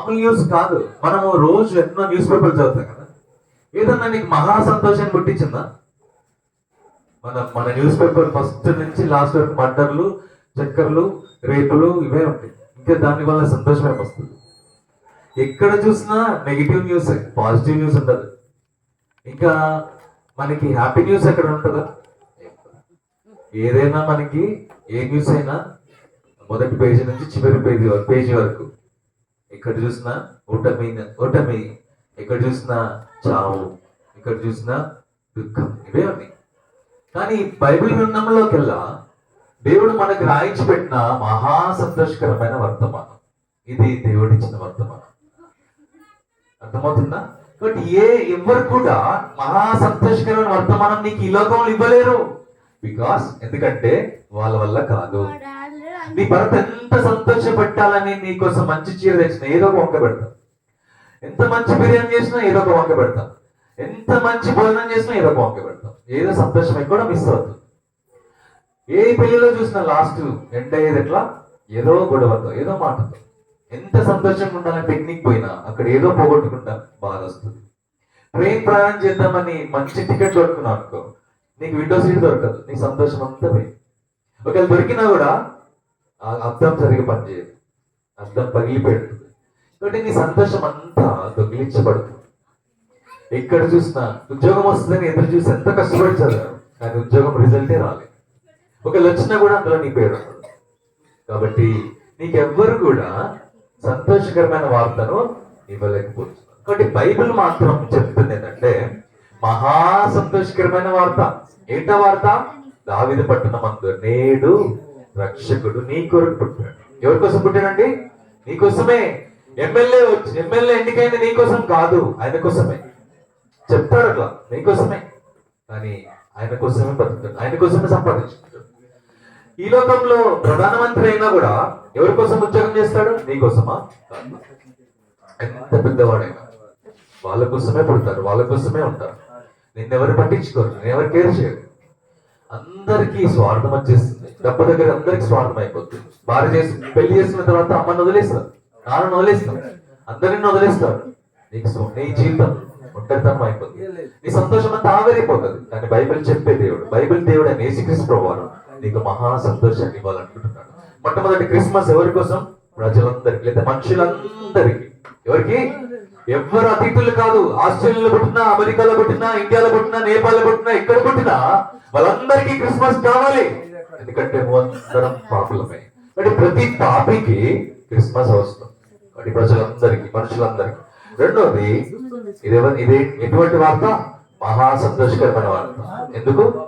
మామూలు న్యూస్ కాదు. మనము రోజు ఎన్నో న్యూస్ పేపర్లు చదువుతాం కదా. ఏదన్నా నీకు మహా సంతోషాన్ని పుట్టించిందా? మన మన న్యూస్ పేపర్ ఫస్ట్ నుంచి లాస్ట్ వరకు మర్డర్లు చక్కర్లు రేపులు ఇవే ఉంటాయి. ఇంకా దాని వల్ల సంతోషం ఏమొస్తుంది ఎక్కడ చూసినా నెగిటివ్ న్యూస్ పాజిటివ్ న్యూస్ ఉండదు. ఇంకా మనకి హ్యాపీ న్యూస్ ఎక్కడ ఉంటుందా? ఏదైనా మనకి ఏ న్యూస్ అయినా మొదటి పేజీ నుంచి చివరి పేజీ వరకు పేజీ వరకు. ఎక్కడ చూసినా ఓటమి ఓటమి. ఎక్కడ చూసినా చావు ఎక్కడ చూసినా దుఃఖం. ఇవే ఉన్నాయి కానీ బైబిల్ గ్రంథంలోకెల్లా దేవుడు మనకు రాయించి పెట్టిన మహా సంతోషకరమైన వర్తమానం. ఇది దేవుడిచ్చిన వర్తమానం. అర్థమవుతుందా? కాబట్టి ఏ ఎవరు కూడా మహా సంతోషకరమైన వర్తమానం నీకు ఈ లోకంలో ఇవ్వలేరు. బికాస్ ఎందుకంటే వాళ్ళ వల్ల కాదు. నీ భర్త ఎంత సంతోషపెట్టాలని నీకోసం మంచి చీర తెచ్చిన ఏదో ఒక వంక పెడతాం. ఎంత మంచి బిర్యానీ చేసినా ఏదో ఒక వంక పెడతాం. ఎంత మంచి భోజనం చేసినా ఏదో ఒక వంక పెడతాం. ఏదో సంతోషం కూడా మిస్ అవుతుంది. ఏ పెళ్ళిలో చూసినా లాస్ట్ ఎండ్ అయ్యేది ఎట్లా? ఏదో గొడవతో ఏదో మాటతో. ఎంత సంతోషంగా ఉండాలని పిక్నిక్ పోయినా అక్కడ ఏదో పోగొట్టుకుంటా బాధ వస్తుంది. ట్రైన్ ప్రయాణం చేద్దామని మంచి టికెట్ కొట్టుకున్నావు అనుకో నీకు విండో సీట్ దొరకదు నీ సంతోషం అంతా పోయి ఒకవేళ దొరికినా కూడా ఆ అద్దం సరిగా పనిచేయదు. అర్థం పగిలిపెడుతుంది కాబట్టి నీ సంతోషం అంతా దొంగిలించబడుతుంది. ఎక్కడ చూసినా ఉద్యోగం వస్తుందని ఎదురు చూసి ఎంత కష్టపడి చదివారు కానీ ఉద్యోగం రిజల్టే రాలేదు. ఒకవేళ వచ్చినా కూడా అందులో నీ పేరు కాబట్టి నీకెవ్వరు కూడా సంతోషకరమైన వార్తను ఇవ్వలేకపోతున్నారు. కాబట్టి బైబిల్ మాత్రం చెప్తుంది ఏంటంటే మహా సంతోషకరమైన వార్త. ఏంట వార్త? దావిద పట్టణమందు నేడు రక్షకుడు నీ కొరకు పుట్టాడు. ఎవరి కోసం పుట్టాడండి? నీకోసమే ఎమ్మెల్యే వచ్చి ఎమ్మెల్యే ఎన్నికైంది నీకోసం కాదు ఆయన కోసమే. చెప్తాడు అట్లా నీకోసమే కానీ ఆయన కోసమే బతుకుతాడు ఆయన కోసమే సంపాదించుకుంటాడు. ఈ లోకంలో ప్రధానమంత్రి అయినా కూడా ఎవరి కోసం ఉద్యోగం చేస్తాడు? నీకోసమా కోసమా? ఎంత పెద్దవాడైనా. వాళ్ళ కోసమే పుడతారు వాళ్ళ కోసమే ఉంటారు నిన్నెవరు పట్టించుకోరు నేను ఎవరు కేర్ చేయరు. అందరికీ స్వార్థం వచ్చేస్తుంది డబ్బు దగ్గర అందరికి స్వార్థం అయిపోతుంది భార్య చేసి పెళ్ళి చేసిన తర్వాత అమ్మని వదిలేస్తారు. నాన్నని వదిలేస్తారు. అందరిని వదిలేస్తారు. నీకు నీ జీవితం ఒంటరితనం అయిపోతుంది నీ సంతోషం అంతా ఆవిరైపోతుంది. కానీ బైబిల్ చెప్పే దేవుడు బైబిల్ దేవుడు అని యేసుక్రీస్తు ప్రభావం నీకు మహా సంతోషాన్ని ఇవ్వాలనుకుంటున్నాడు. మొట్టమొదటి క్రిస్మస్ ఎవరి కోసం? ప్రజలందరికీ లేదా మనుషులందరికీ. ఎవరికి? ఎవ్వరు అతిథులు కాదు. ఆస్ట్రేలియాలో పుట్టినా అమెరికాలో పుట్టినా ఇండియాలో పుట్టినా నేపాల్లో పుట్టినా ఎక్కడ పుట్టినా వాళ్ళందరికీ క్రిస్మస్ కావాలి. ఎందుకంటే అందరం పాపులమే. అంటే ప్రతి పాపికి క్రిస్మస్ అవసరం. కాబట్టి ప్రజలందరికీ మనుషులందరికీ. రెండోది ఇది ఇదే ఇది ఎటువంటి వార్త? మహా సంతోషకరమైన వార్త. ఎందుకు?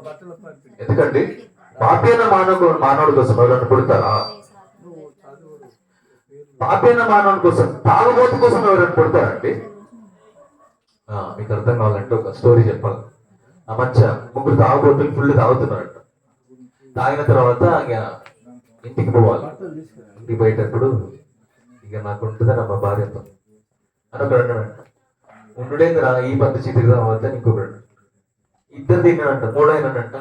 ఎందుకండి? పాపైన మానవుడు మానవుడి కోసం ఎవరైనా పుడతారా? పాపైన మానవుని కోసం తాగుబోతు కోసం ఎవరైనా పుడతారండి? ఆ, మీకు అర్థం కావాలంటే ఒక స్టోరీ చెప్పాలి. ఆ మధ్య ముగ్గురు తాగుబోతులు ఫుల్ తాగుతున్నారంట. తాగిన తర్వాత ఇక ఇంటికి పోవాలి. ఇంటికి పోయేటప్పుడు ఇక నాకు ఉంటుందని మా భార్యతో అని ఒకడు అన్నాడంట. ఉండుడేందిరా ఈ పద్ధతి తిరుగుదాం అవుతా ఇంకొకడు ఇద్దరు తిన్నాడంట మూడైనాడంట.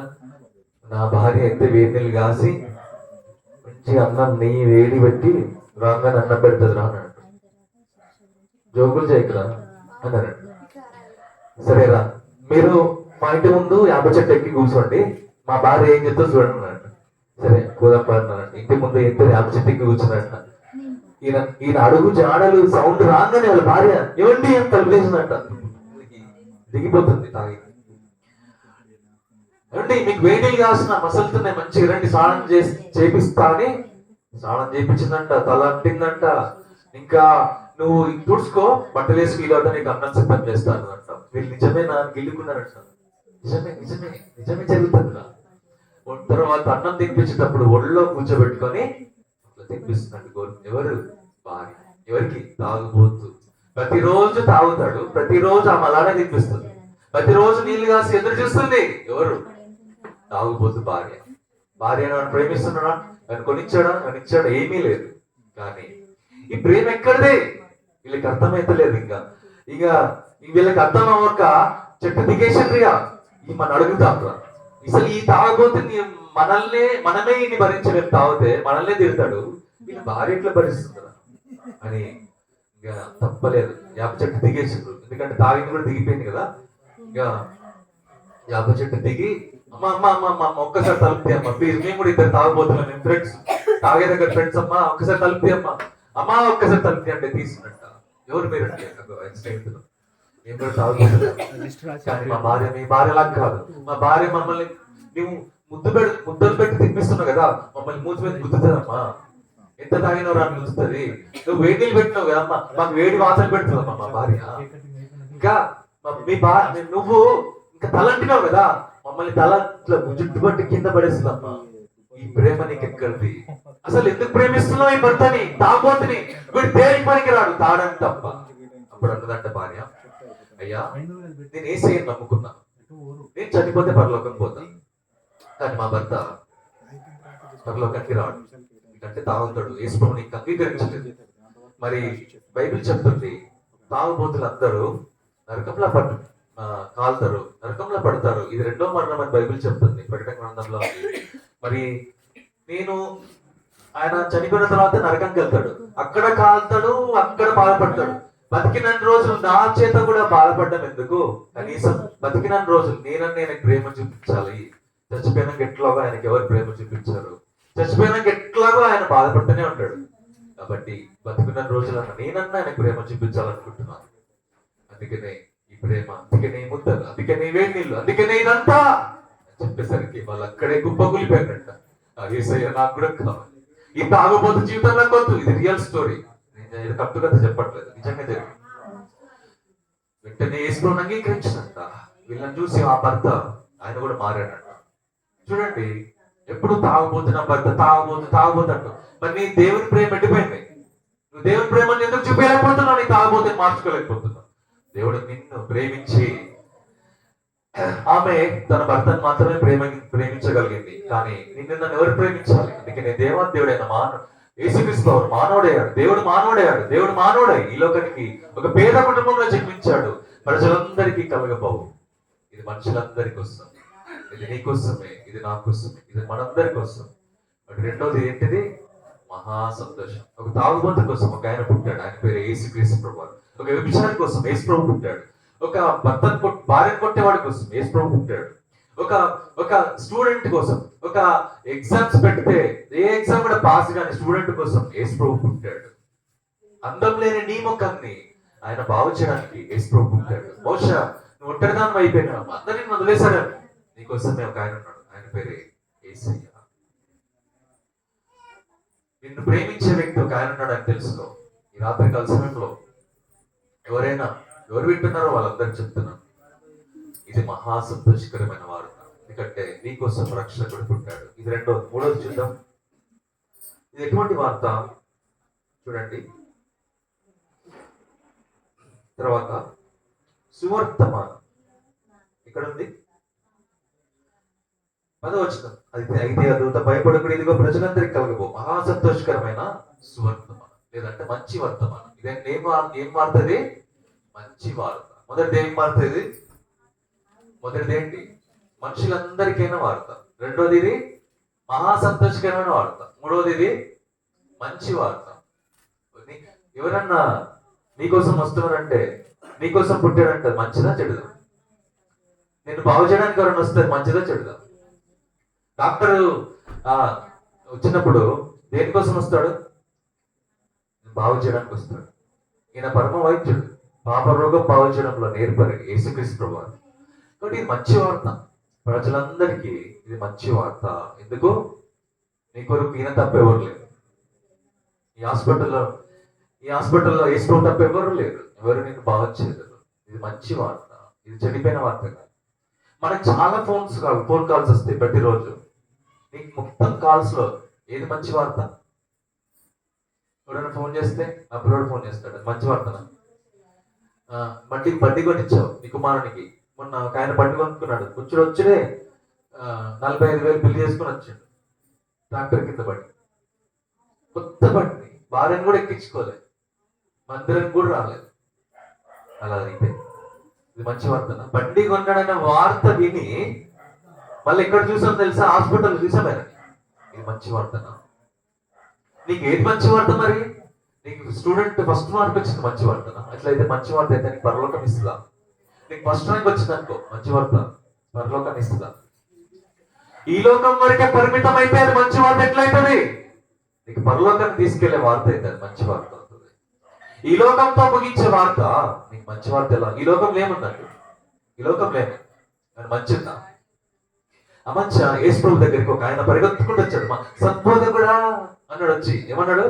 నా భార్య అయితే వేడి నీళ్ళు కాసి మంచి అన్నం నెయ్యి వేడి పెట్టి రాగానే అన్నం పెడుతుంది రా అన్నాడు. జోకులు చేయకురా అన్నాడు. సరేరా మీరు మా ఇంటి ముందు యాప చెట్టు ఎక్కి కూర్చోండి. మా భార్య ఏం చెప్తే చూడండి అన్నాడు. సరే కూదప్ప అన్నాడు. ఇంటి ముందు ఇద్దరు యాప చెట్టు ఎక్కి కూర్చున్నట్ట ఈయన ఈయన అడుగు జాడలు సౌండ్ రాగానే వాళ్ళ భార్య ఏమండి అని తలుపులేసినట్ట దిగిపోతుంది తాగి. ఏమండి మీకు వేడిలు కాసిన మసలుతున్నాయి మంచిగా రండి స్నానం చేసి చేపిస్తా అని స్నానం చేయించిందంట తల అంటిందంట. ఇంకా నువ్వు తుడుచుకో బట్టలు వేసి వీలవుతా నీకు అన్నం సిద్ధం చేస్తాను అంట వీళ్ళు నిజమే నా గిల్లుకున్నారంట నిజమే నిజమే నిజమే జరుగుతుందిరా. తర్వాత అన్నం తినిపించేటప్పుడు ఒళ్ళో కూర్చోబెట్టుకొని అట్లా తినిపిస్తున్నాడు గోరు. ఎవరు? భార్య. ఎవరికి? తాగుబోతు. ప్రతిరోజు తాగుతాడు. ప్రతిరోజు ఆమె అలానే తినిపిస్తుంది. ప్రతిరోజు నీళ్ళు కాసి ఎదురు చూస్తుంది. ఎవరు? తాగుబోతు భార్య. భార్య నన్ను ప్రేమిస్తున్నాడా? నన్ను కొనిచ్చాడా? నన్ను ఇచ్చాడా? ఏమీ లేదు. కానీ ఈ ప్రేమ ఎక్కడిదే? వీళ్ళకి అర్థమైతలేదు ఇంకా. ఇక వీళ్ళకి అర్థం అవ్వక చెట్టు దిగేసిండ్రిగా ఈ మన అడుగుతాం అసలు ఈ తాగబోతే మనల్నే మనమే ఇన్ని భరించలేం. తాగితే మనల్నే తిడతాడు. వీళ్ళు భార్య ఎట్లా భరిస్తుందా అని ఇక తప్పలేదు. యాప చెట్టు దిగేసిండ్రు ఎందుకంటే తాగింది కూడా దిగిపోయింది కదా. ఇక యాప చెట్టు దిగి అమ్మ అమ్మ అమ్మ అమ్మ అమ్మ, ఒక్కసారి తలుపుతి అమ్మ ప్లీజ్ మేము కూడా ఇద్దరు తాగబోతున్నాం మేము ఫ్రెండ్స్ తాగే దగ్గర ఫ్రెండ్స్ అమ్మ. ఒక్కసారి తలుపుతి అమ్మా అమ్మా ఒక్కసారి తలుపుతి అంటే తీసుకున్నట్ట ఎవరు మీరు అంటే స్నేహితులు. మేము కూడా తాగుతున్నాం మా భార్య మీ భార్యలా కాదు. మా భార్య మమ్మల్ని నువ్వు ముద్దు పెట్టి ముద్దలు పెట్టి తినిపిస్తున్నావు కదా మమ్మల్ని మూతి మీద గుద్దుతుందమ్మా. ఎంత తాగినో రాని గుద్దుతుంది నువ్వు వేడి నీళ్ళు పెట్టినావు కదమ్మా మాకు వేడి వాసన పెడుతుందమ్మా మా భార్య. ఇంకా మీ భార్య నువ్వు ఇంకా తలంటినావు కదా. మమ్మల్ని తల ఇట్లా జుట్టు కింద పడేస్తుందమ్మా ఈ ప్రేమ నీకు ఎక్కడిది అసలు ఎందుకు ప్రేమిస్తున్నావు ఈ భర్తని తాగోతుని వీడు దేనికి పనికి రాడు తాడని తప్ప అప్పుడు అన్నదంట భార్య అయ్యా నేను ఏసీ నమ్ముకున్నా? నేను చనిపోతే పరలోకం పోతా. కానీ మా భర్త పరలోకానికి రాడు. అంటే తాగుతాడు యేసుప్రభు నీకు అంగీకరించలేదు. మరి బైబిల్ చెప్తుంది తాగుబోతులు అందరూ నరకంలో పట్టు కాలుతారు నరకంలో పడతారు. ఇది రెండో మరణం అని బైబిల్ చెప్తుంది ప్రకటన గ్రంథంలో. మరి నేను ఆయన చనిపోయిన తర్వాత నరకంకి వెళ్తాడు. అక్కడ కాలుతాడు అక్కడ బాధపడతాడు. బతికినన్ని రోజులు నా చేత కూడా బాధపడ్డం ఎందుకు? కనీసం బతికినన్ని రోజులు నేనని నేను ప్రేమ చూపించాలి. చచ్చిపోయినాక ఎట్లాగో ఆయనకి ఎవరు ప్రేమ చూపించారు? చచ్చిపోయినాక ఎట్లాగో ఆయన బాధపడుతూనే ఉంటాడు. కాబట్టి బతికిన రోజులన్నా నేనన్నా ఆయన ప్రేమ చూపించాలనుకుంటున్నాను. అందుకనే ప్రేమ. అందుకనే ఈ ముద్దలు అందుకనే ఈ వేడి నీళ్ళు అందుకనే చెప్పేసరికి వాళ్ళు అక్కడే గుప్పగులిపోయారంట ఆ ఏసయ్య నాకు కూడా కావాలి. ఈ తాగుబోతు జీవితం నాకు వద్దు. ఇది రియల్ స్టోరీ నేను ఇది కథ చెప్పట్లేదు. నిజంగా జరిగింది. వెంటనే వేసుకుని అంగీకరించినంత వీళ్ళని చూసి ఆ భర్త ఆయన కూడా మారాడంట. చూడండి ఎప్పుడు తాగుబోతున్న భర్త తాగుబోతు తాగుబోతు మరి నీ దేవుని ప్రేమ ఎండిపోయింది నువ్వు దేవుని ప్రేమను ఎందుకు చూపించలేకపోతున్నావు? నీ తాగుబోతే మార్చుకోలేకపోతున్నావు. దేవుడు నిన్ను ప్రేమించి ఆమె తన భర్తను మాత్రమే ప్రేమ ప్రేమించగలిగింది. కానీ నిన్ను నన్ను ఎవరు ప్రేమించాలి? అందుకనే దేవా దేవుడైన మానవ యేసుక్రీస్తు వారు మానవుడయ్యాడు దేవుడు మానవుడయ్యాడు దేవుడు మానవుడే. ఈ లోకానికి ఒక పేద కుటుంబంలో జన్మించాడు. ప్రజలందరికీ కలగబావు. ఇది మనుషులందరి కోసం. ఇది నీ కోసమే. ఇది నా కోసం ఇది మనందరి కోసం. రెండోది ఏంటిది? మహా సంతోషం. ఒక తాగుబోతు కోసం. ఒక ఆయన పుట్టాడు. ఆయన పేరు ఏసు క్రీస్తు ప్రభు ఒక వ్యభిచారి కోసం యేసుప్రభు పుట్టాడు. ఒక భర్త భార్య కొట్టేవాడి కోసం యేసుప్రభు పుట్టాడు. ఒక ఒక స్టూడెంట్ కోసం ఒక ఎగ్జామ్స్ పెడితే ఏ ఎగ్జామ్ కూడా పాస్ కాని స్టూడెంట్ కోసం యేసుప్రభు పుట్టాడు. అందం లేని నీ ముఖాన్ని ఆయన బాగు చేయడానికి యేసుప్రభు పుట్టాడు. బహుశా నువ్వు ఒంటరిదానం అయిపోయినా అందరినీ వదిలేశాడు నీకోసమే ఒక ఆయన ఉన్నాడు. ఆయన పేరే ఏసయ్య. నిన్ను ప్రేమించే వ్యక్తి ఒక ఆయన ఉన్నాడు అని తెలుసుకో. ఈ రాత్రి కాల సమయంలో ఎవరైనా ఎవరు వింటున్నారో వాళ్ళందరూ చెప్తున్నాను ఇది మహా సంతోషకరమైన వార్త ఎందుకంటే నీకోసం రక్షకుడు పుట్టాడు. ఇది రెండో మూడోది చూద్దాం. ఇది ఎటువంటి వార్త? చూడండి. తర్వాత సువర్తమానం. ఇక్కడ ఉంది పదవచనం అయితే ఐదే ఆ దూత భయపడకుడు. ఇదిగో ప్రజలందరికీ కలగబో. మహా సంతోషకరమైన సువర్తమానం. లేదంటే మంచి వర్తమానం. ఇదే ఏం ఏం మారుతుంది మంచి వార్త. మొదటిది ఏం మారుతుంది మొదటిది ఏంటి? మనుషులందరికైనా వార్త. రెండోది ఇది? మహాసంతోషకరమైన వార్త. మూడోది ఇది? మంచి వార్త. ఎవరన్నా నీకోసం వస్తున్నారంటే నీకోసం పుట్టాడంటే మంచిదా చెడుదా? నేను బాగు చేయడానికి ఎవరైనా వస్తే మంచిదా చెడుదా? డాక్టర్ ఆ, వచ్చినప్పుడు దేనికోసం వస్తాడు? బాగు చేయడానికి వస్తాడు ఈయన పరమ వైద్యుడు పాప రోగం బాగు చేయడంలో నేర్పరి యేసుక్రీస్తు వారు కాబట్టి ఇది మంచి వార్త. ప్రజలందరికీ ఇది మంచి వార్త. ఎందుకు? నీ కొరకు ఈయన తప్పెవరు లేరు? ఈ హాస్పిటల్లో ఈ హాస్పిటల్లో వేసుకో తప్పెవరు తప్ప ఎవరు లేరు? ఎవరు నేను బాగు చేయలేరు ఇది మంచి వార్త. ఇది చెడిపోయిన వార్త కాదు. మనకు చాలా ఫోన్స్ కాదు ఫోన్ కాల్స్ వస్తాయి ప్రతిరోజు. నీకు మొత్తం కాల్స్లో ఏది మంచి వార్త? ఎవరైనా ఫోన్ చేస్తే అప్పుడు ఫోన్ చేస్తాడు. మంచి వర్తన? మట్టికి బండి బండి కొనిచ్చావు నీ కుమారునికి. మొన్న ఒక ఆయన బండి కొనుక్కున్నాడు. వచ్చుడు వచ్చినే నలభై ఐదు వేలు బిల్ చేసుకుని వచ్చాడు. ట్రాక్టర్ కింద బండి కొత్త బండి. భార్యను కూడా ఎక్కించుకోలేదు మందిరం కూడా రాలేదు. అలా అయిపోయింది. ఇది మంచి వార్తన? బండి కొన్నాడన్న వార్త విని మళ్ళీ ఎక్కడ చూసాం తెలుసా? హాస్పిటల్ చూసామే ఇది మంచి వార్తనా? నీకు ఏది మంచి వార్త మరి? నీకు స్టూడెంట్ ఫస్ట్ మార్క్ వచ్చింది మంచి వార్త అట్లయితే మంచి వార్త అయితే నీకు పరలోకం ఇస్తుందా? నీకు ఫస్ట్ ర్యాంక్ వచ్చింది అనుకో మంచి వార్త పరలోకం ఇస్తుందా? ఈ లోకం వరకే పరిమితం అయితే అది మంచి వార్త ఎట్లయితుంది? నీకు పరలోకాన్ని తీసుకెళ్ళే వార్త అయితే అది మంచి వార్త అవుతుంది. ఈ లోకంతో ముగించే వార్త నీకు మంచి వార్త ఎలా? ఈ లోకం లేముందండి ఈ లోకం లేము అది మంచిదా అమంచ యేసు ప్రభు దగ్గరికి ఒక ఆయన పరిగెత్తుకుంటూ వచ్చాడు. మా సద్బోధకుడా అన్నాడు వచ్చి ఏమన్నాడు?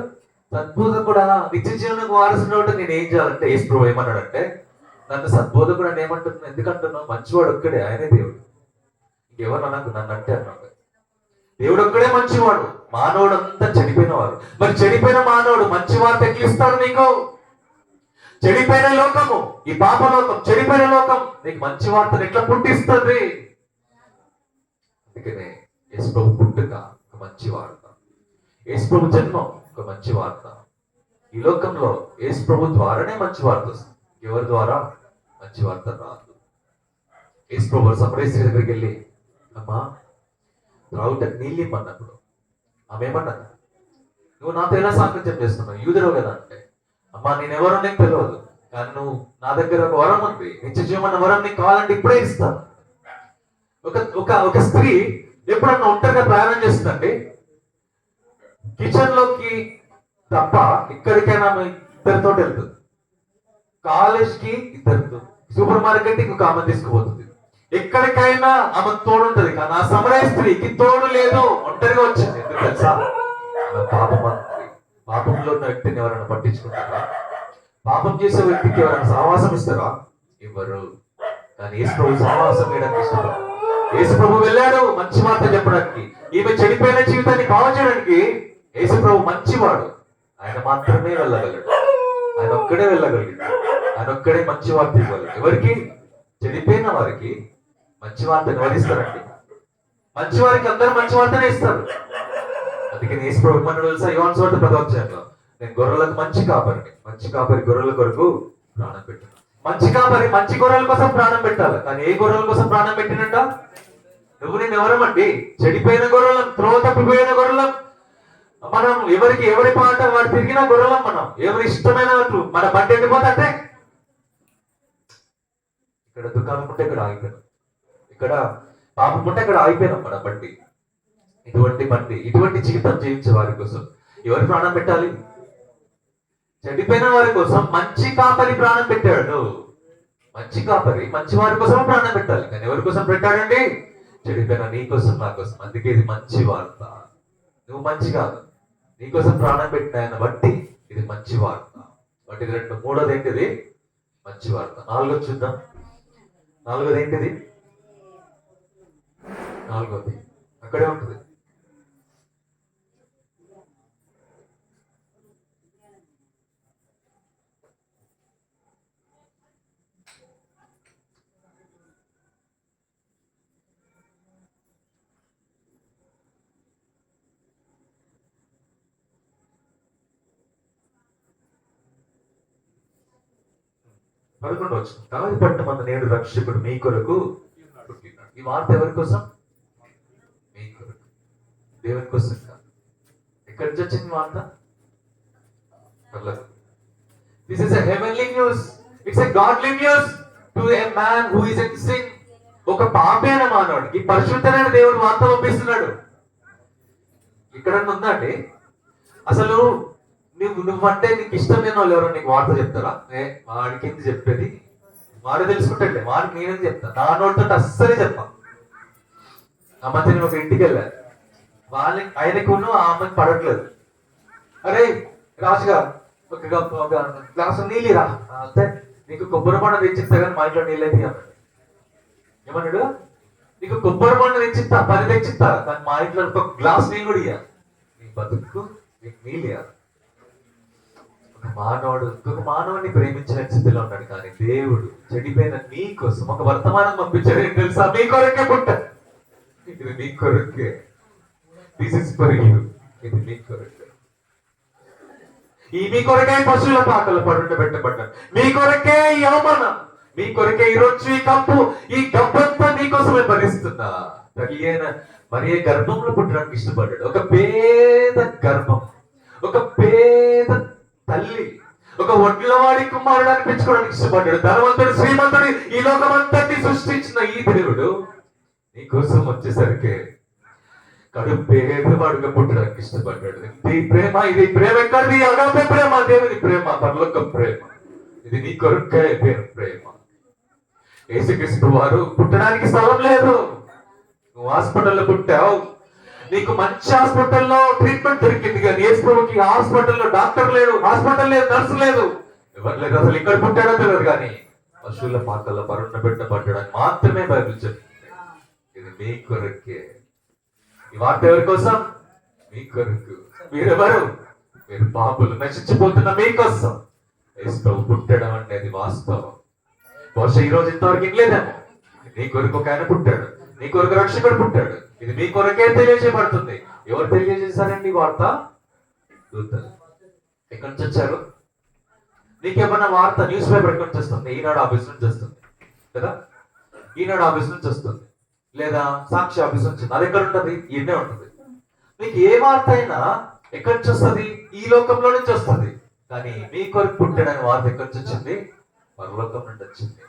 సద్బోధకుడా నిత్య జీవనకు వారసుడు అంటే నేను ఏం చేయాలంటే యేసు ప్రభు ఏమన్నాడంటే నన్ను సద్బోధకుడు అని ఏమంటున్నాను ఎందుకంటున్నావు? మంచివాడు ఒక్కడే ఆయనే దేవుడు. ఇంకెవరు నాకు నన్ను అంటే అన్నాడు. దేవుడు ఒక్కడే మంచివాడు మానవుడు అంతా చెడిపోయినవాడు. మరి చెడిపోయిన మానవుడు మంచి వార్త ఎట్లిస్తాడు నీకు? చెడిపోయిన లోకము ఈ పాప లోకం చెడిపోయిన లోకం నీకు మంచి వార్తను ఎట్లా పుట్టిస్తుంది? అందుకనే యశ్ ప్రభు పుట్టుక మంచివాడు. యేసుప్రభు జన్మం ఒక మంచి వార్త. ఈ లోకంలో యేసుప్రభు ద్వారానే మంచి వార్త వస్తుంది. ఎవరి ద్వారా? మంచి వార్త రాదు. యేసుప్రభు ప్రభు దగ్గరికి వెళ్ళి అమ్మా రావుట నీళ్ళిమ్మన్నప్పుడు ఆమె ఏమన్నది నువ్వు నాతో ఎలా సాంగత్యం చేస్తున్నావు? యూదురవు కదా అంటే. అమ్మా నేను నీకు తెలియదు కానీ నువ్వు నా దగ్గర ఒక వరం ఉంది. నిత్య జీవన వరం నీకు కావాలంటే ఇప్పుడే ఇస్తాను. ఒక ఒక ఒక స్త్రీ ఎప్పుడన్నా ఒంటరిగా ప్రయాణం చేస్తుందండి? కిచెన్లోకి తప్ప ఎక్కడికైనా ఇద్దరితో వెళ్తుంది. కాలేజ్కి ఇద్దరితో సూపర్ మార్కెట్కి ఒక ఆమె తీసుకుపోతుంది. ఎక్కడికైనా ఆమె తోడు ఉంటది కానీ ఆ సమరయ స్త్రీకి తోడు లేదు ఒంటరిగా వచ్చింది. ఎందుకు తెలుసా? పాపం పాపంలో ఉన్న వ్యక్తిని ఎవరైనా పట్టించుకుంటారా? పాపం చేసే వ్యక్తికి ఎవరైనా సహవాసం ఇస్తారా? ఇవ్వరు కానీ యేసు ప్రభు సహవాసం వేయడానికి ఇష్టపడరు. యేసు ప్రభు వెళ్ళాడు మంచి మాట చెప్పడానికి. ఈమె చెడిపోయిన జీవితాన్ని బాగు చేయడానికి యేసుప్రభు మంచివాడు. ఆయన మాత్రమే వెళ్ళగలడు. ఆయన ఒక్కడే వెళ్ళగలిగింది ఆయన ఒక్కడే మంచి వార్త ఇవ్వాలి. ఎవరికి? చెడిపోయిన వారికి మంచి వార్తను ఎవరిస్తారండి మంచి వారికి అందరూ మంచి వార్తనే ఇస్తారు. అందుకే యేసు ప్రభు ఏమన్నాడు తెలుసా యోహాను సువార్త పదవచ్చాను నేను గొర్రెలకు మంచి కాపరిని మంచి కాపరి గొర్రెల కొరకు ప్రాణం పెట్టాను. మంచి కాపరి మంచి గొర్రెల కోసం ప్రాణం పెట్టాలి. కానీ ఏ గొర్రెల కోసం ప్రాణం పెట్టినట్ట నువ్వు నేను ఎవరమండి? చెడిపోయిన గొర్రెలం త్రోవ తప్పిపోయిన గొర్రెలం. మనం ఎవరికి ఎవరి పాట వాడు తిరిగినా గొర్రెలం మనం. ఎవరి ఇష్టమైన వాళ్ళు మన బండి ఎండిపోతే అంటే ఇక్కడ దుకాణం ఉంటే ఇక్కడ ఆగిపోయినాం. ఇక్కడ పాపం ఉంటే ఇక్కడ ఆగిపోయినాం మన బండి. ఇటువంటి బండి ఇటువంటి జీవితం జీవించే వారి కోసం. ఎవరు ప్రాణం పెట్టాలి? చెడిపోయిన వారి కోసం మంచి కాపరి ప్రాణం పెట్టాడు. మంచి కాపరి మంచి వారి కోసం ప్రాణం పెట్టాలి. కానీ ఎవరి కోసం పెట్టాడండి? చెడిపోయిన నీ కోసం నా కోసం. అందుకే ఇది మంచి వార్త. నువ్వు మంచి కాదు. నీకోసం ప్రాణం పెట్టిన ఆయన బట్టి ఇది మంచి వార్త. బట్టి ఇది రెండు మూడోది ఏంటిది మంచి వార్త. నాలుగోది చూద్దాం. నాలుగోది ఏంటిది నాలుగోది. అక్కడే ఉంటుంది. పదకొండు వచ్చిన కాదు పట్టు మన నేడు రక్షకుడు మీ కొరకు ఈ వార్త ఎవరి కోసం? మీ కొరకు. దేవుని కోసం కాదు. ఎక్కడి నుంచి వచ్చింది వార్త? This is heavenly news it's a godly news to a man who is in sin ఒక పాపైన మానవుడికి పరిశుద్ధమైన దేవుడు వార్త పంపిస్తున్నాడు. ఇక్కడ ఉందండి. అసలు నువ్వు నువ్వంటే నీకు ఇష్టం లేని వాళ్ళు ఎవరో నీకు వార్త చెప్తారా? ఏ వాడికి ఏంది చెప్పేది? వాడు తెలుసుకుంటాడు వాడికి నేనేం చెప్తా? నా నోటితో అస్సలే చెప్పా. ఆ మధ్య నేను ఒక ఇంటికి వెళ్ళాను వాళ్ళకి ఆయనకు ఆ అమ్మకి పడట్లేదు. అరే రాజుగా ఒక గప్ప- ఒక గ్లాసు నీళ్ళిరా అంతే. నీకు కొబ్బరి పండు తెచ్చిస్తా కానీ మా ఇంట్లో నీళ్ళు అయితే అన్నాడు ఏమన్నాడు? నీకు కొబ్బరి పండు తెచ్చిస్తా పని తెచ్చిస్తా కానీ మా ఇంట్లో ఒక గ్లాస్ నీళ్ళు కూడా ఇయ్య నీ బతుకు నీకు నీళ్ళు ఇయ్యాలి. మానవుడు ఇంకొక మానవుని ప్రేమించిన స్థితిలో ఉన్నాడు కానీ దేవుడు చెడిపోయిన నీ కోసం ఒక వర్తమానం పంపించాడు. ఏం తెలుసా? మీ కొరకే పుట్ట. ఇది మీ కొరకే. దిస్ ఇస్ ఫర్ యూ ఇది మీ కొరకే. ఈ మీ కొరకే పశువుల పాకలు పడుండ పెట్టబడ్డాడు మీ కొరకే ఈ అవమానం. మీ కొరకే ఈ రోజు ఈ కప్పు ఈ కప్పంతా నీకోసమే భరిస్తున్నా తగిలిన మరి గర్భంలో పుట్టడానికి ఇష్టపడ్డాడు. ఒక పేద గర్భం. ఒక పేద తల్లి. ఒక వడ్లవాడి కుమారుడు అనిపించుకోవడానికి ఇష్టపడ్డాడు. ధనవంతుడు శ్రీమంతుడు ఈ లోకమంతటి సృష్టించిన ఈ దేవుడు నీ కోసం వచ్చేసరికి కడు పేదవాడుగా పుట్టడానికి ఇష్టపడ్డాడు. ఇది ప్రేమ ఇది ప్రేమ ఎక్కడిది అగాపే ప్రేమ దేవుని ప్రేమ పరలోక ప్రేమ. ఇది నీ కొరకే దేవుని ప్రేమ. యేసుక్రీస్తు వారు పుట్టడానికి స్థలం లేదు. నువ్వు హాస్పిటల్లో పుట్టావు. నీకు మంచి హాస్పిటల్లో ట్రీట్మెంట్ దొరికింది కానీ యేసుప్రభుకి హాస్పిటల్లో డాక్టర్ లేడు హాస్పిటల్ లేదు నర్సు లేదు. ఎవరు లేదు అసలు ఇక్కడ పుట్టాడో తెలియదు కానీ పశువుల పాకల్లో పరుణ బిడ్డ పట్టడానికి మాత్రమే బైబిల్ చెప్తుంది. ఇది మీ కొరకే. ఈ వార్త ఎవరి కోసం? మీ కొరకు. మీరెవరు? మీరు పాపులు. నశించిపోతున్న మీకోసం ఏసు పుట్టడం అనేది వాస్తవం. బహుశా ఈ రోజు ఇంతవరకు ఇట్లేదేమో నీ కొరకు ఒక ఆయన పుట్టాడు. నీ కొరకు రక్షకుడు పుట్టాడు. ఇది మీ కొరకే తెలియజేయబడుతుంది. ఎవరు తెలియజేశారండి వార్త? దూతలు ఎక్కడి నుంచి వచ్చారు? నీకేమన్నా వార్త న్యూస్ పేపర్ ఎక్కడి నుంచి వస్తుంది? ఈనాడు ఆఫీస్ నుంచి వస్తుంది కదా? ఈనాడు ఆఫీస్ నుంచి వస్తుంది. లేదా సాక్షి ఆఫీస్ నుంచి అది ఎక్కడ ఉంటుంది? ఈయనే ఉంటుంది. మీకు ఏ వార్త అయినా ఎక్కడి నుంచి వస్తుంది? ఈ లోకంలో నుంచి వస్తుంది. కానీ మీ కొరకు పుట్టడానికి వార్త ఎక్కడి నుంచి వచ్చింది? పరలోకం నుండి వచ్చింది.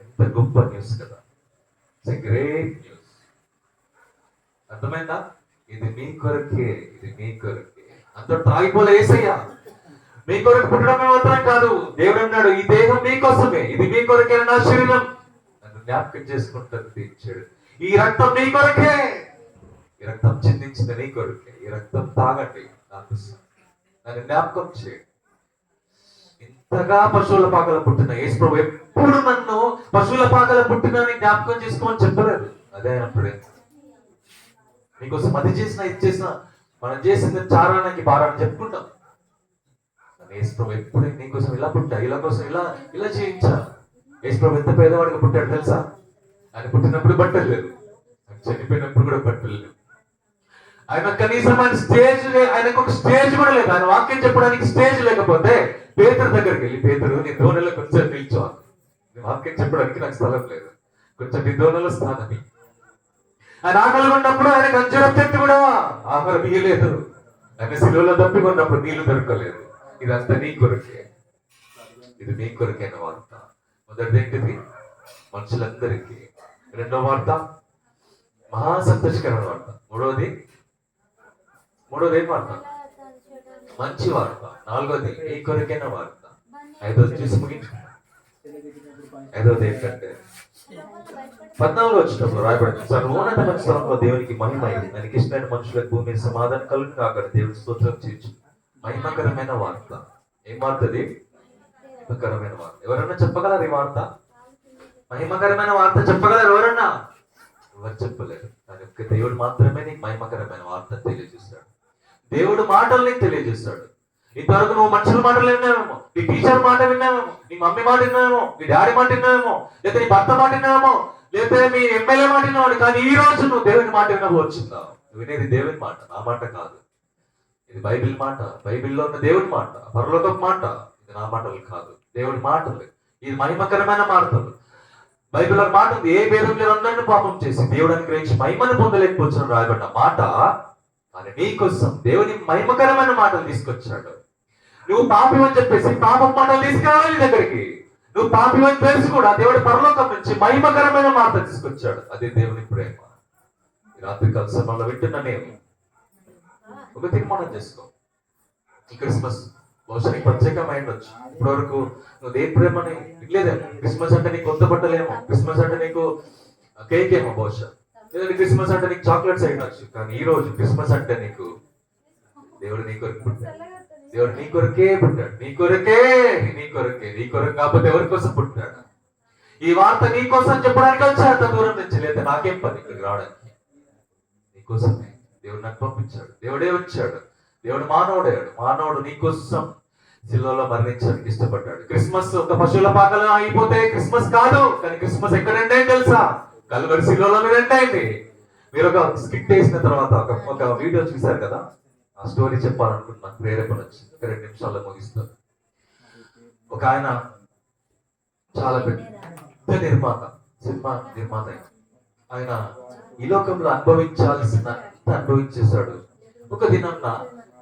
ఎంత గొప్ప న్యూస్ కదా. ఇట్స్ గ్రేట్ న్యూస్ అర్థమైందా? ఇది మీ కొరకే ఇది మీ కొరకే. అంత ఆగిపోలే ఏసయ్యా. మీ కొరకు పుట్టడమే మాత్రం కాదు. దేవుడు అన్నాడు ఈ దేహం మీకోసమే ఇది మీ కొరకే నా శరీరం? నన్ను జ్ఞాపకం చేసుకుంటుంది ఇచ్చాడు ఈ రక్తం మీ కొరకే. ఈ రక్తం చిందించింది నీ కొరకే. ఈ రక్తం తాగండి నాకు నన్ను జ్ఞాపకం చేయండి. ఇంతగా పశువుల పాకల పుట్టిన యేసు ఎప్పుడు నన్ను పశువుల పాకల పుట్టినని జ్ఞాపకం చేసుకోమని చెప్పలేదు. అదే ఆయన నీకోసం అది చేసిన ఇది చేసిన మనం చేసింది చారానికి భారాన్ని చెప్పుకుంటాం. ఏసుప్రభు యేసు ఎప్పుడు నీకోసం ఇలా పుట్టా ఇలా కోసం ఇలా ఇలా చేయించా ఏసుప్రభు ఎంత పేదవాడికి పుట్టాడు తెలుసా? ఆయన పుట్టినప్పుడు బట్టలు లేదు చనిపోయినప్పుడు కూడా బట్టలు లేవు. ఆయన కనీసం ఆయన స్టేజ్ ఆయనకు ఒక స్టేజ్ కూడా లేదు. ఆయన వాక్యం చెప్పడానికి స్టేజ్ లేకపోతే పేదరు దగ్గరికి వెళ్ళి పేదరు నీ దోణలో కొంచెం నిల్చో. వాక్యం చెప్పడానికి నాకు స్థలం లేదు. కొంచెం నీ దోణలో స్థానం ఆయన ఆకలి ఉన్నప్పుడు ఆయన కంచరం కూడా ఆకలి ఇయ్యలేదు ఆయన శిలువలో తప్పికొన్నప్పుడు నీళ్ళు దొరకలేదు. ఇదంతా నీ కొరకే. ఇది నీ కొరకైన వార్త. మొదటిది ఏంటిది మనుషులందరికీ. రెండో వార్త? మహా సంతోషకరమైన వార్త. మూడవది మూడోది ఏం వార్త? మంచి వార్త. నాలుగోది? నీ కొరకైన వార్త. ఐదోది చూసి ముగించుకున్నా ఐదోది ఏంటంటే పద్నాలుగు వచ్చినప్పుడు రాయబడింది. సర్వోన్నత స్థలంలో దేవునికి మహిమ అయింది దాని ఇష్టమైన మనుషులకు భూమి సమాధానం కలుగు అక్కడ దేవుని స్తోత్రం చేర్చు మహిమకరమైన వార్త. ఏం వార్త అది? మహిమకరమైన వార్త. ఎవరన్నా చెప్పగలరు ఈ వార్త? మహిమకరమైన వార్త చెప్పగలరు ఎవరన్నా? ఎవరు చెప్పలేరు. దాని యొక్క దేవుడు మాత్రమే నీకు మహిమకరమైన వార్త తెలియజేస్తాడు. దేవుడు మాటల్ని తెలియజేస్తాడు. ఇంతవరకు నువ్వు మనుషుల మాటలు విన్నావేమో? నీ టీచర్ మాట విన్నావేమో? నీ మమ్మీ మాట విన్నావేమో? నీ డాడీ మాట విన్నావేమో? లేదా నీ భర్త మాట విన్నావేమో? లేదా మీ ఎమ్మెల్యే మాట విన్నావు కానీ ఈ రోజు నువ్వు దేవుని మాట వినవచ్చున్నావు వినేది దేవుని మాట నా మాట కాదు. ఇది బైబిల్ మాట బైబిల్లో ఉన్న దేవుని మాట పరలోకం మాట. ఇది నా మాటలు కాదు దేవుడి మాటలు. ఇది మహిమకరమైన మాటలు. బైబిల్ మాట ఉంది ఏ భేదం లేదు అందరినీ పాపం చేసి దేవుడు అనుగ్రహించి మహిమను పొందలేకపోవచ్చు రాయబడిన మాట కానీ నీకోసం దేవుని మహిమకరమైన మాటలు తీసుకొచ్చాడు. నువ్వు పాపం అని చెప్పేసి పాపం మాటలు తీసుకురావాలి నీ దగ్గరికి. నువ్వు పాపి అని తెలిసి కూడా దేవుడి పరలోకం నుంచి మహిమకరమైన మాట తీసుకొచ్చాడు. అదే దేవుని ప్రేమ. రాత్రి కాల సమయంలో వింటున్నా నేను ఒక తీర్మానం చేసుకో. ఈ క్రిస్మస్ బహుశా నీకు ప్రత్యేకమైన ఉండొచ్చు. ఇప్పటివరకు నువ్వు దేని ప్రేమని వినలేదేమో. క్రిస్మస్ అంటే నీకు కొత్త బట్టలేమో. క్రిస్మస్ అంటే నీకు కేక్ ఏమో బహుశా లేదంటే క్రిస్మస్ అంటే నీకు చాక్లెట్స్ అయినచ్చు కానీ ఈ రోజు క్రిస్మస్ అంటే నీకు దేవుడు నీకు దేవుడు నీ కొరకే పుట్టాడు. నీ కొరకే నీ కొరకే నీ కొరకు కాకపోతే ఎవరి కోసం పుట్టాడు? ఈ వార్త నీ కోసం చెప్పడానికి వచ్చాడు అంత దూరం నుంచి లేదా నాకేం పని ఇక్కడికి రావడానికి? నీకోసమే దేవుడు నాకు పంపించాడు. దేవుడే వచ్చాడు. దేవుడు మానవుడయ్యాడు మానవుడు నీకోసం శిల్వలో మరణించడానికి ఇష్టపడ్డాడు. క్రిస్మస్ ఒక పశువుల పాకలో అయిపోతే క్రిస్మస్ కాదు కానీ క్రిస్మస్ ఎక్కడ ఎండ్ అయింది తెలుసా? కలువరి శిల్వలో మీరు ఎండ్ అయింది మీరు ఒక స్కిట్ వేసిన తర్వాత ఒక ఒక వీడియో చూశారు కదా? ఆ స్టోరీ చెప్పాలనుకుంటున్నాను ప్రేరేపణ వచ్చింది. ఒక రెండు నిమిషాల్లో ముగిస్తాను ఒక ఆయన చాలా పెద్ద నిర్మాత సినిమా నిర్మాత ఆయన. ఈ లోకంలో అనుభవించాల్సిన అనుభవించేశాడు. ఒక దినం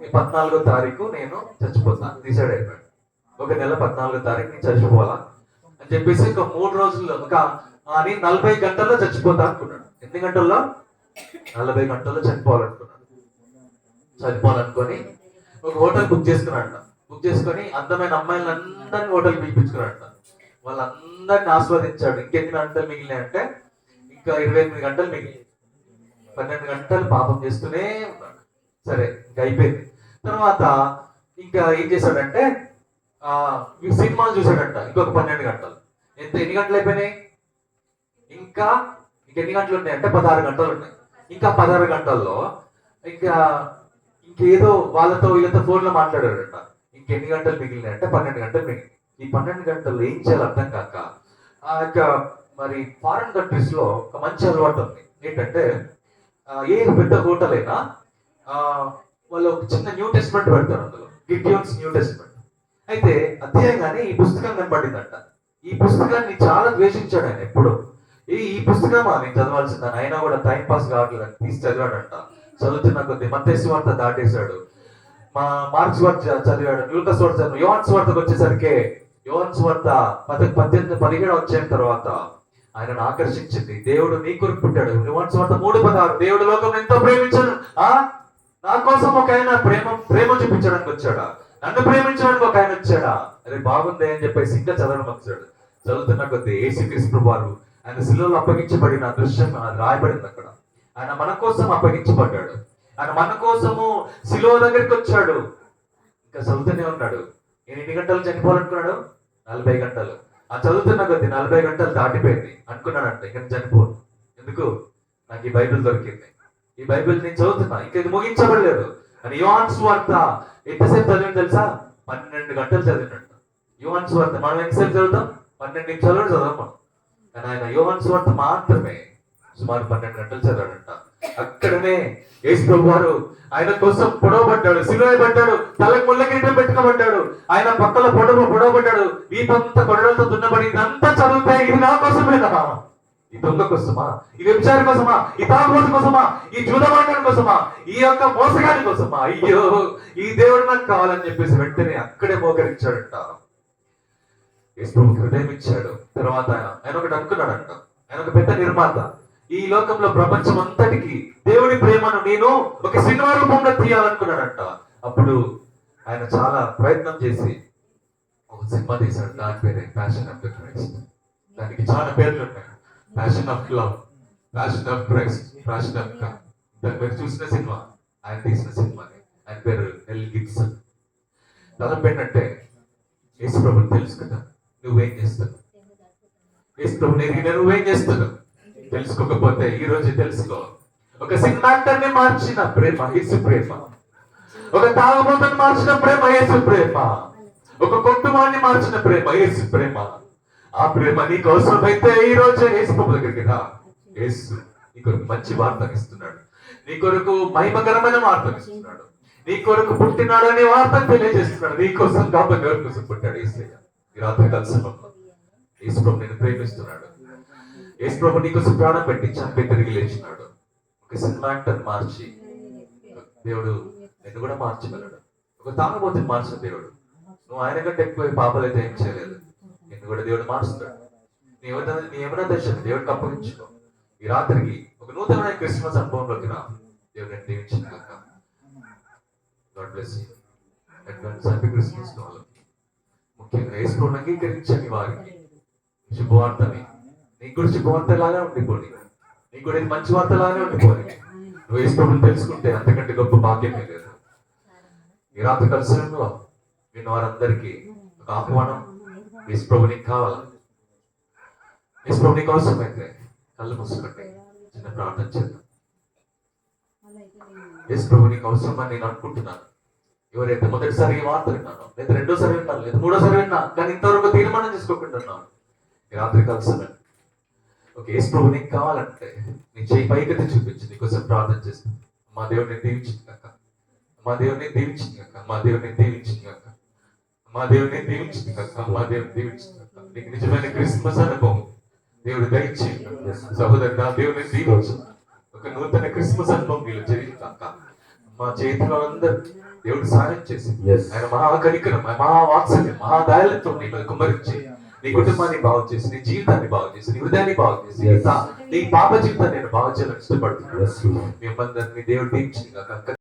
ఈ పద్నాలుగో తారీఖు నేను చచ్చిపోతాను డిసైడ్ అయిపోయాడు. ఒక నెల పద్నాలుగో తారీఖు నేను చచ్చిపోవాలా అని చెప్పేసి ఒక మూడు రోజుల్లో ఒక అని నలభై గంటల్లో చచ్చిపోతా అనుకున్నాడు. ఎన్ని గంటల్లో? నలభై గంటల్లో చనిపోవాలనుకున్నాడు. చనిపోవాలనుకొని ఒక హోటల్ బుక్ చేసుకున్నాడంట. బుక్ చేసుకొని అందమైన అమ్మాయిలను అందరినీ హోటల్ పిలిపించుకున్నాడంట. వాళ్ళందరిని ఆస్వాదించాడు. ఇంకెన్ని గంటలు మిగిలినాయి అంటే ఇంకా ఇరవై ఎనిమిది గంటలు మిగిలినాయి. పన్నెండు గంటలు పాపం చేస్తూనే ఉన్నాడు. సరే ఇంకా అయిపోయింది. తర్వాత ఇంకా ఏం చేశాడంటే ఈ సినిమాలు చూశాడంట ఇంకొక పన్నెండు గంటలు. ఎంత ఎన్ని గంటలు అయిపోయినాయి? ఇంకా ఇంకెన్ని గంటలు ఉన్నాయి అంటే పదహారు గంటలు ఉన్నాయి. ఇంకా పదహారు గంటల్లో ఇంకా ఇంకేదో వాళ్ళతో వీళ్ళతో ఫోన్లో మాట్లాడాడంట ఇంకెన్ని గంటలు మిగిలినాయి అంటే పన్నెండు గంటలు మిగిలినాయి. ఈ పన్నెండు గంటలు ఏం చేయాలి అర్థం కాక ఆ యొక్క మరి ఫారెన్ కంట్రీస్లో ఒక మంచి అలవాటు ఉంది. ఏంటంటే ఏ పెద్ద హోటల్ అయినా వాళ్ళు ఒక చిన్న న్యూ టెస్ట్మెంట్ పెడతారు అందులో. Gideons New Testament. అయితే అధ్యయంగానే ఈ పుస్తకం కనబడిందంట ఈ పుస్తకాన్ని చాలా ద్వేషించాడు ఆయన ఎప్పుడు. ఈ ఈ పుస్తకమా నేను చదవాల్సిందని అయినా కూడా టైం పాస్ కావట్లేదు తీసి చదివాడంట. చదువుతున్న కొద్ది మత్తేసి వార్త దాటేశాడు. మా మార్క్స్ వార్త చదివాడు. న్యూకస్ వార్త చదివాడు. యోన్స్ వార్తకు వచ్చేసరికి యోహాన్స్ వార్త పద్దెనిమిది పదిహేడు వచ్చిన తర్వాత ఆయనను ఆకర్షించింది. దేవుడు నీ కొరకు పుట్టాడు. యోహాన్స్ వార్త మూడు పదహారు. దేవుడు లోకం ఎంతో ప్రేమించాడు. ఆ? నా కోసం ఒక ఆయన ప్రేమ ప్రేమ చూపించడానికి వచ్చాడా? నన్ను ప్రేమించడానికి ఒక ఆయన వచ్చాడా? అరే బాగుంది అని చెప్పేసి ఇంకా చదవడం వచ్చాడు చదువుతున్న కొద్ది ఏసు క్రీస్తు వారు ఆయన శిలువలో అప్పగించబడిన దృశ్యం రాయబడింది అక్కడ. ఆయన మన కోసం అప్పగించబడ్డాడు. ఆయన మన కోసము శిలో దగ్గరికి వచ్చాడు. ఇంకా చదువుతూనే ఉన్నాడు. నేను ఎన్ని గంటలు చనిపోవాలనుకున్నాడు? నలభై గంటలు. ఆ చదువుతున్న కొద్ది నలభై గంటలు దాటిపోయింది. అనుకున్నాడంట ఇంకా చనిపోను ఎందుకు? నాకు ఈ బైబిల్ దొరికింది. ఈ బైబిల్ నేను చదువుతున్నా. ఇంకా ఇది ముగించబడలేదు. అని యోహాన్స్ వార్త ఎంతసేపు చదివింది తెలుసా? పన్నెండు గంటలు చదివినట్టు యోహాన్స్ వార్త మనం ఎంతసేపు చదువుతాం? పన్నెండు నిమిషాలు కూడా చదవం కానీ ఆయన యోహాన్స్ వార్త మాత్రమే. సుమారు పన్నెండు గంటలు చదివాడంట. అక్కడనే యేసు ప్రభు వారు ఆయన కోసం పొడవబడ్డాడు సిలువ తలకు ముళ్ళ కిరీటం పెట్టుకోబడ్డాడు ఆయన పక్కల పొడవ పొడవబడ్డాడు వీపంతా కొడలతో దున్నబడి ఇదంతా చదువుతాయి ఇది నా కోసమే కదా ఈ దొంగ కోసమా? ఈ వ్యభిచారి కోసమా? ఈ తాగుబోతు కోసమా? ఈ జూదమాండం కోసమా? ఈ యొక్క మోసగాని కోసమా? అయ్యో ఈ దేవుడు నాకు కావాలని చెప్పేసి వెంటనే అక్కడే మోకరించాడంట. యేసు హృదయం ఇచ్చాడు. తర్వాత ఆయన ఒకటి అనుకున్నాడంట. ఆయన ఒక పెద్ద నిర్మాత. ఈ లోకంలో ప్రపంచం అంతటికి దేవుని ప్రేమను నేను ఒక సినిమా రూపంలో తీయాలనుకున్నాడంట. అప్పుడు ఆయన చాలా ప్రయత్నం చేసి ఒక సినిమా తీశాడు. దాని పేరే ప్యాషన్ ఆఫ్ ద క్రైస్ట్ దానికి చాలా పేర్లు ఉన్నాయి passion of love passion of Christ passion of దాని పేరు చూసిన సినిమా. ఆయన తీసిన సినిమాని ఆయన పేరు ఎల్ గిబ్సన్ తలం యేసు ప్రభు తెలుసు కదా. నువ్వేం చేస్తావు యేసు ప్రభు నేను నువ్వేం చేస్తున్నావు? తెలుసుకోకపోతే ఈ రోజు తెలుసుకో. ఒక సిద్ధాంతాన్ని మార్చిన ప్రేమ యేసు ప్రేమ. ఒక తాగుబోతను మార్చిన ప్రేమ యేసు ప్రేమ. ఒక కొట్టువాడిని మార్చిన ప్రేమ యేసు ప్రేమ. ఆ ప్రేమ నీకు అవసరమైతే ఈ రోజు యేసు ప్రభు దగ్గరికి రా. యేసు నీ కొరకు మంచి వార్త ఇస్తున్నాడు. నీ కొరకు మహిమకరమైన వార్త ఇస్తున్నాడు. నీ కొరకు పుట్టినాడు అనే వార్త తెలియజేస్తున్నాడు. నీ కోసం కాబట్టి ఎవరి కోసం పుట్టాడు? ఈ రాత్రి కలిసి యేసు ప్రభు నేను ప్రేమిస్తున్నాడు. యేసు ప్రభు నీ ప్రాణం పెట్టి చంపి తిరిగి లేచినాడు. ఒక సినిమా యాక్టర్ మార్చి దేవుడు నిన్ను కూడా మార్చగలడు. ఒక తాగబోతుని మార్చిన దేవుడు. నువ్వు ఆయన కంటే ఎక్కువ పాపాలు అయితే ఏం చేయలేదు. నిన్ను కూడా దేవుడు మార్చుతాడు. నీ ఏమైనా నీ ఏమైనా దర్శనం దేవుడికి అప్పగించుకో. ఈ రాత్రికి ఒక నూతనమైన క్రిస్మస్ అనుభవంలోకి రా. దేవుడు నేను దీవించిన కాక God bless you. Advance happy Christmas ముఖ్యంగా యేసును అంగీకరించని వారికి శుభవార్తని నీకు కూడా శుభవార్తలాగా ఉండిపోని నీకు కూడా ఇది మంచి వార్తలాగానే ఉండిపోని నువ్వు యేసుని తెలుసుకుంటే అంతకంటే గొప్ప భాగ్యమే లేదు. ఈ రాత్రి కలిసిలో నేను వారందరికీ ఒక ఆహ్వానం. యేసు ప్రభు నీకు కావాలా? యేసు నీకు అవసరమైతే కళ్ళు మూసుకోండి. చిన్న ప్రార్థన చేద్దాం. యేసు నీకు అవసరమని నేను అనుకుంటున్నాను. ఎవరైతే మొదటిసారి ఈ వార్త విన్నాను లేదా రెండోసారి విన్నాను లేదా మూడోసారి విన్నా కానీ ఇంతవరకు తీర్మానం చేసుకోకుండా ఉన్నాను ఈ రాత్రి కలిసి ఒక యేసు ప్రభు నీకు కావాలంటే నీ చేయి పైకెత్తి చూపించి నీకోసం ప్రార్థన చేస్తాను. మా దేవుడిని దీవించింది కాక. మా దేవుడిని దీవించింది కాక. మా దేవుడిని దీవించింది కాక. మా దేవుడిని దీవించింది కాక. మా దేవుడిని దీవించింది కాక. నీకు నిజమైన క్రిస్మస్ అనుభవం. దేవుడు దయచి సహోదరు నా దేవుడిని దీవించు. ఒక నూతన క్రిస్మస్ అనుభవం వీళ్ళు జరిగింది కాక. మా చేతిలో అందరు దేవుడు సహాయం చేసి. ఆయన మహా కనికరం మహా వాత్సల్యం మహా దయాలతో నీలో కుమ్మరించి నీ కుటుంబాన్ని బాగు చేసి నీ జీవితాన్ని బాగు చేసి నీ హృదయాన్ని బాగు చేసి నీ పాప జీవితాన్ని నేను బాగు చేయాలని ఇష్టపడుతున్నాను Yes, Lord. మీ అందరినీ దేవుడు కాక